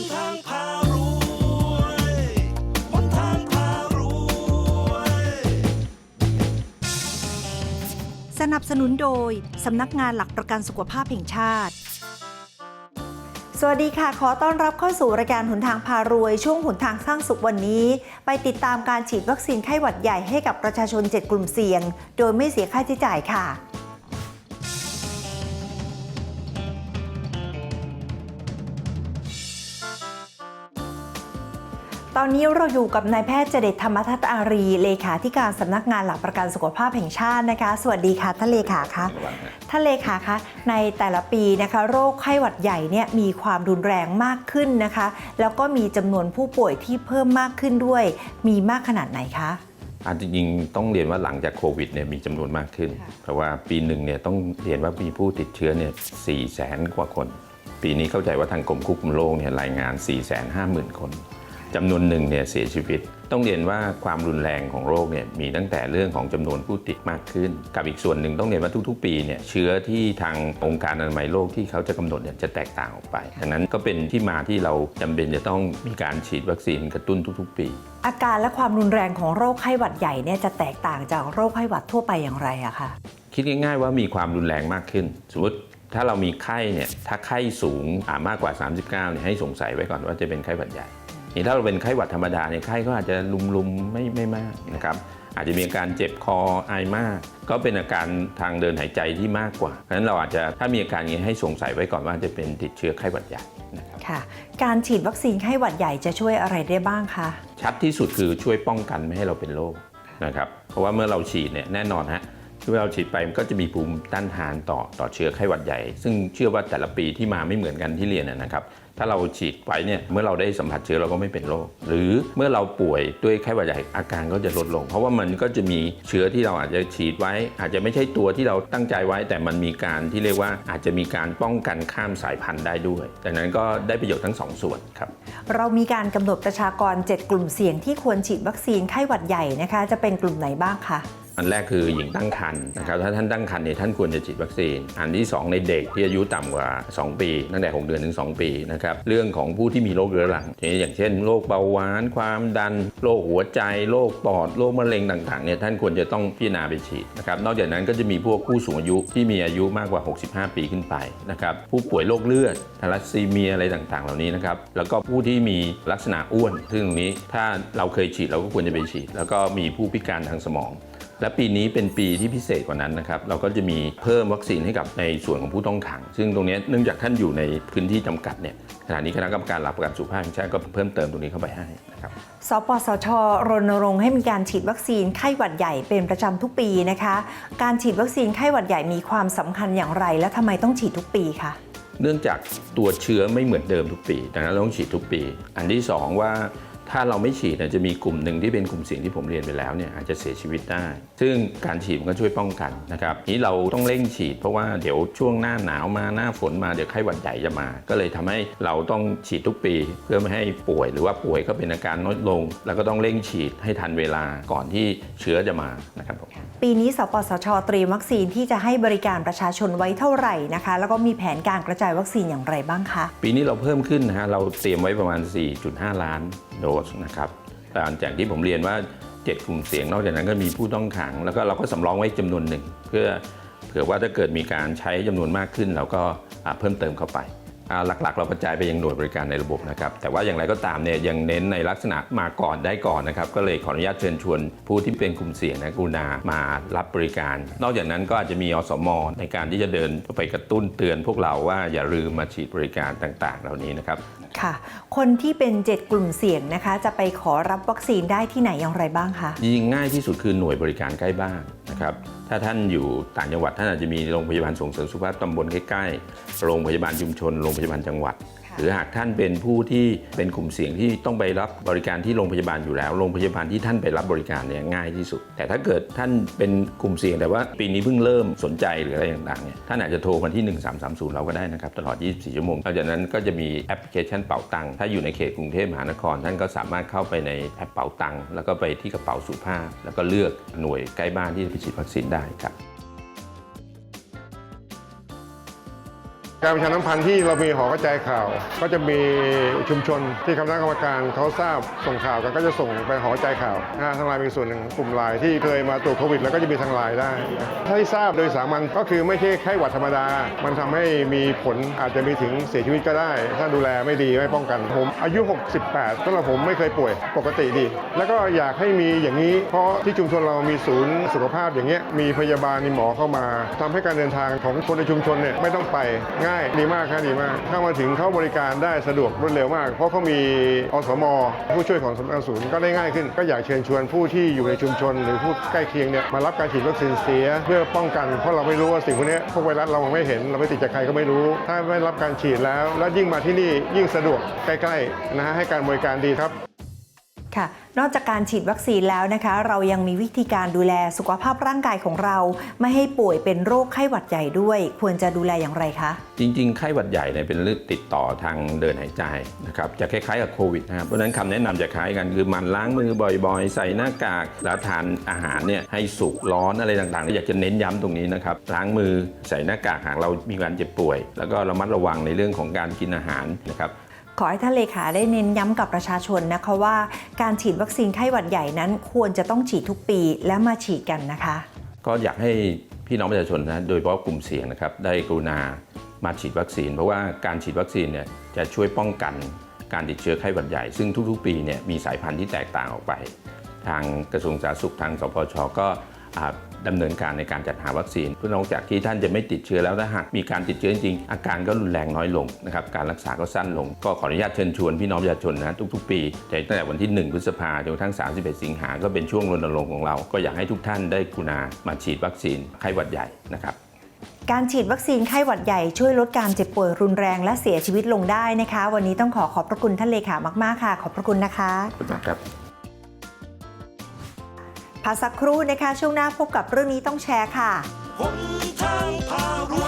นทางพารวยหนทางพารวย สนับสนุนโดย สำนักงานหลักประกันสุขภาพแห่งชาติ สวัสดีค่ะ ขอต้อนรับเข้าสู่รายการหนทางพารวย ช่วงหนทางสร้างสุขวันนี้ ไปติดตามการฉีดวัคซีนไข้หวัดใหญ่ให้กับประชาชน 7 กลุ่มเสี่ยง โดยไม่เสียค่าใช้จ่ายค่ะ ตอนนี้เราอยู่กับนายแพทย์เจเดชธรรมทัตอารี เลขาธิการสำนักงานหลักประกันสุขภาพแห่งชาตินะคะ สวัสดีค่ะท่านเลขาคะท่านเลขาคะในแต่ละปีนะคะโรคไข้หวัดใหญ่เนี่ยมีความรุนแรงมากขึ้นนะคะ แล้วก็มีจำนวนผู้ป่วยที่เพิ่มมากขึ้นด้วย มีมากขนาดไหนคะอาจริงๆต้องเรียนว่าหลังจากโควิดเนี่ยมีจำนวนมากขึ้น เพราะว่าปีหนึ่งเนี่ยต้องเรียนว่ามีผู้ติดเชื้อเนี่ยสี่แสนกว่าคน ปีนี้เข้าใจว่าทางกรมควบคุมโรคเนี่ยรายงาน 4 5 0 0 0 0 คน จำนวนหนึ่งเนี่ยเสียชีวิต ต้องเรียนว่าความรุนแรงของโรคเนี่ยมีตั้งแต่เรื่องของจำนวนผู้ติดมากขึ้น กับอีกส่วนหนึ่งต้องเรียนว่าทุกๆ ปีเนี่ยเชื้อที่ทางองค์การอนามัยโลกที่เขาจะกำหนดเนี่ยจะแตกต่างออกไปดังนั้นก็เป็นที่มาที่เราจำเป็นจะต้องมีการฉีดวัคซีนกระตุ้นทุก ๆ ปี อาการและความรุนแรงของโรคไข้หวัดใหญ่เนี่ยจะแตกต่างจากโรคไข้หวัดทั่วไปอย่างไรอะคะคิดง่าย ๆ ว่ามีความรุนแรงมากขึ้นสมมติถ้าเรามีไข้เนี่ยถ้าไข้สูงอ่ามากกว่า 39เนี่ยให้สงสัยไว้ก่อนว่าจะเป็นไข้หวัดใหญ่ นี่ถ้าเราเป็นไข้หวัดธรรมดาเนี่ยไข้ก็อาจจะลุมๆไม่ไม่มากนะครับอาจจะมีอาการเจ็บคอไอมาก ก็เป็นอาการทางเดินหายใจที่มากกว่าเพราะฉะนั้นเราอาจจะถ้ามีอาการอย่างนี้ให้สงสัยไว้ก่อนว่าจะเป็นติดเชื้อไข้หวัดใหญ่นะครับค่ะ การฉีดวัคซีนไข้หวัดใหญ่จะช่วยอะไรได้บ้างคะชัดที่สุดคือช่วยป้องกันไม่ให้เราเป็นโรคนะครับเพราะว่าเมื่อเราฉีดเนี่ยแน่นอนฮะ เมื่อเราฉีดไปมันก็จะมีภูมิต้านทานต่อต่อเชื้อไข้หวัดใหญ่ ซึ่งเชื่อว่าแต่ละปีที่มาไม่เหมือนกันที่เรียนนะครับ ถ้าเราฉีดไปเนี่ยเมื่อเราได้สัมผัสเชื้อเราก็ไม่เป็นโรคหรือเมื่อเราป่วยด้วยไข้หวัดใหญ่อาการก็จะลดลง เพราะว่ามันก็จะมีเชื้อที่เราอาจจะฉีดไว้ อาจจะไม่ใช่ตัวที่เราตั้งใจไว้ แต่มันมีการที่เรียกว่าอาจจะมีการป้องกันข้ามสายพันธุ์ได้ด้วยดังนั้นก็ได้ประโยชน์ทั้งสองส่วนครับเรามีการกำหนดประชากร 7 กลุ่มเสี่ยงที่ควรฉีดวัคซีนไข้หวัดใหญ่นะคะ จะเป็นกลุ่มไหนบ้างคะ อันแรกคือหญิงตั้งครรภ์นะครับถ้าท่านตั้งครรภ์เนี่ยท่านควรจะฉีดวัคซีน อันที่ 2 ในเด็กที่อายุต่ำกว่า 2 ปีตั้งแต่6เดือนถึง 2 ปีนะครับเรื่องของผู้ที่มีโรคเรื้อรังอย่างเช่นโรคเบาหวาน ความดันโรคหัวใจโรคปอดโรคมะเร็งต่างๆเนี่ยท่านควรจะต้องพิจารณาไปฉีดนะครับนอกจากนั้นก็จะมีพวกผู้สูงอายุที่มีอายุมากกว่า 65 ปีขึ้นไปนะครับผู้ป่วยโรคเลือดทาลัสซีเมียอะไรต่างๆ เหล่านี้นะครับแล้วก็ผู้ที่มีลักษณะอ้วนซึ่งตรงนี้ถ้าเราเคยฉีดเราก็ควรจะไปฉีด แล้วก็มีผู้พิการทางสมอง และปีนี้เป็นปีที่พิเศษกว่านั้นนะครับเราก็จะมีเพิ่มวัคซีนให้กับในส่วนของผู้ต้องขัง ซึ่งตรงนี้เนื่องจากท่านอยู่ในพื้นที่จำกัดเนี่ยขณะนี้คณะกรรมการหลักประกันสุขภาพแห่งชาติก็เพิ่มเติมตรงนี้เข้าไปให้นะครับสปสชรณรงค์ให้มีการฉีดวัคซีนไข้หวัดใหญ่เป็นประจำทุกปีนะคะ การฉีดวัคซีนไข้หวัดใหญ่มีความสำคัญอย่างไร และทำไมต้องฉีดทุกปีคะเนื่องจากตัวเชื้อไม่เหมือนเดิมทุกปี ดังนั้นเราต้องฉีดทุกปี อันที่สองว่า ถ้าเราไม่ฉีดเนี่ยจะมีกลุ่มหนึ่งที่เป็นกลุ่มเสี่ยงที่ผมเรียนไปแล้วเนี่ยอาจจะเสียชีวิตได้ ซึ่งการฉีดมันก็ช่วยป้องกันนะครับนี้เราต้องเร่งฉีด เพราะว่าเดี๋ยวช่วงหน้าหนาวมาหน้าฝนมาเดี๋ยวไข้หวัดใหญ่จะมา ก็เลยทำให้เราต้องฉีดทุกปี เพื่อไม่ให้ป่วย หรือว่าป่วยก็เป็นอาการน้อยลง แล้วก็ต้องเร่งฉีดให้ทันเวลาก่อนที่เชื้อจะมานะครับผมปีนี้สปสชเตรียมวัคซีนที่จะให้บริการประชาชนไว้เท่าไหร่นะคะ แล้วก็มีแผนการกระจายวัคซีนอย่างไรบ้างคะปีนี้เราเพิ่มขึ้นนะฮะเราเตรียมไว้ประมาณ 4.5 ล้านโดสนะครับแต่จากที่ผมเรียนว่า 7 กลุ่มเสี่ยงนอกจากนั้นก็มีผู้ต้องขัง แล้วก็เราก็สำรองไว้จำนวนหนึ่ง เพื่อเผื่อว่าถ้าเกิดมีการใช้จำนวนมากขึ้น เราก็เพิ่มเติมเข้าไป หลักๆ เรากระจายไปยังหน่วยบริการในระบบนะครับ แต่ว่าอย่างไรก็ตามเนี่ยยังเน้นในลักษณะมาก่อนได้ก่อนนะครับ ก็เลยขออนุญาตเชิญชวนผู้ที่เป็นกลุ่มเสี่ยงนะกรุณามารับบริการ นอกจากนั้นก็อาจจะมีอสมในการที่จะเดินไปกระตุ้นเตือนพวกเราว่าอย่าลืมมาฉีดบริการต่างๆ เหล่านี้นะครับค่ะ คนที่เป็น 7 กลุ่มเสี่ยงนะคะ จะไปขอรับวัคซีนได้ที่ไหนอย่างไรบ้างคะจริงๆง่ายที่สุดคือหน่วยบริการใกล้บ้านนะครับ ถ้าท่านอยู่ต่างจังหวัดท่านอาจจะมีโรงพยาบาลส่งเสริมสุขภาพตำบลใกล้ๆ โรงพยาบาลชุมชน โรงพยาบาลจังหวัด หรือหากท่านเป็นผู้ที่เป็นกลุ่มเสี่ยงที่ต้องไปรับบริการที่โรงพยาบาลอยู่แล้ว โรงพยาบาลที่ท่านไปรับบริการเนี่ยง่ายที่สุด แต่ถ้าเกิดท่านเป็นกลุ่มเสี่ยงแต่ว่าปีนี้เพิ่งเริ่มสนใจหรืออะไรต่างๆเนี่ยท่านอาจจะโทรมาที่ 1330 เราก็ได้นะครับตลอด 24 ชั่วโมงหลังจากนั้นก็จะมีแอปพลิเคชันเป๋าตังค์ถ้าอยู่ในเขตกรุงเทพมหานคร ท่านก็สามารถเข้าไปในแอปเป๋าตังค์แล้วก็ไปที่กระเป๋าสุภาพ แล้วก็เลือกหน่วยใกล้บ้านที่จะไปฉีดวัคซีนได้ครับ การประชาสัมพันธ์ที่เรามีหอกระจายข่าว ก็จะมีชุมชนที่คณะกรรมการเขาทราบส่งข่าวกันก็จะส่งไปหอกระจายข่าวนะทางไลน์เป็นส่วนหนึ่งกลุ่มไลน์ที่เคยมาตรวจโควิด แล้วก็จะมีทางไลน์ได้ถ้าที่ทราบโดยสามัญก็คือไม่ใช่แค่หวัดธรรมดา มันทำให้มีผลอาจจะมีถึงเสียชีวิตก็ได้ ถ้าดูแลไม่ดีไม่ป้องกันผมอายุ 68สำหรับผมไม่เคยป่วยปกติดี แล้วก็อยากให้มีอย่างนี้ เพราะที่ชุมชนเรามีศูนย์สุขภาพอย่างเงี้ยมีพยาบาลมีหมอเข้ามาทำให้การเดินทางของคนในชุมชนเนี่ยไม่ต้องไปง่ายดีมากครับดีมาก เข้ามาถึงเข้าบริการได้สะดวกรวดเร็วมาก เพราะเขามีอสม ผู้ช่วยของสำนักงานศูนย์ก็ได้ง่ายขึ้น ก็อยากเชิญชวนผู้ที่อยู่ในชุมชน หรือผู้ใกล้เคียงเนี่ยมารับการฉีดวัคซีนเสีย เพื่อป้องกันเพราะเราไม่รู้ว่าสิ่งพวกนี้พวกไวรัสเรามองไม่เห็นเราไม่ติดจากใครก็ไม่รู้ ถ้าไม่รับการฉีดแล้ว แล้วยิ่งมาที่นี่ยิ่งสะดวกใกล้ๆนะฮะให้การบริการดีครับ ค่ะ นอกจากการฉีดวัคซีนแล้วนะคะ เรายังมีวิธีการดูแลสุขภาพร่างกายของเรา ไม่ให้ป่วยเป็นโรคไข้หวัดใหญ่ด้วย ควรจะดูแลอย่างไรคะ จริง ๆ ไข้หวัดใหญ่เนี่ยเป็นเรื่องติดต่อทางเดินหายใจนะครับจะคล้ายๆกับโควิดนะครับเพราะฉะนั้นคำแนะนำจะคล้ายกันคือหมันล้างมือบ่อยๆ ใส่หน้ากากแล้วทานอาหารเนี่ยให้สุกร้อนอะไรต่างๆ อยากจะเน้นย้ำตรงนี้นะครับล้างมือใส่หน้ากากหากเรามีการเจ็บป่วย แล้วก็ระมัดระวังในเรื่องของการกินอาหารนะครับ ขอให้ท่านเลขาได้เน้นย้ำกับประชาชนนะคะว่า การฉีดวัคซีนไข้หวัดใหญ่นั้น ควรจะต้องฉีดทุกปีและมาฉีดกันนะคะ ก็อยากให้พี่น้องประชาชนนะโดยเฉพาะกลุ่มเสี่ยงนะครับได้กรุณามาฉีดวัคซีน เพราะว่าการฉีดวัคซีนเนี่ยจะช่วยป้องกันการติดเชื้อไข้หวัดใหญ่ ซึ่งทุกๆ ปีเนี่ยมีสายพันธุ์ที่แตกต่างออกไป ทางกระทรวงสาธารณสุขทางสพชก็ อ่าดำเนินการในการจัดหาวัคซีนเพื่อนอกจากที่ท่านจะไม่ติดเชื้อแล้วถ้าหากมีการติดเชื้อจริงๆอาการก็รุนแรงน้อยลงนะครับการรักษาก็สั้นลง ก็ขออนุญาตเชิญชวนพี่น้องประชาชนนะทุกๆ ปีตั้งแต่วันที่ 1 พฤษภาจนกระทั่ง31 สิงหาก็เป็นช่วงรณรงค์ของเรา ก็อยากให้ทุกท่านได้กรุณามาฉีดวัคซีนไข้หวัดใหญ่นะครับการฉีดวัคซีนไข้หวัดใหญ่ช่วยลดการเจ็บป่วยรุนแรงและเสียชีวิตลงได้นะคะ วันนี้ต้องขอขอบพระคุณท่านเลขามาก ๆ ค่ะ ขอบพระคุณนะคะขอบคุณมากครับ พักสักครู่นะคะ ช่วงหน้าพบกับเรื่องนี้ต้องแชร์ค่ะหนทางพารวย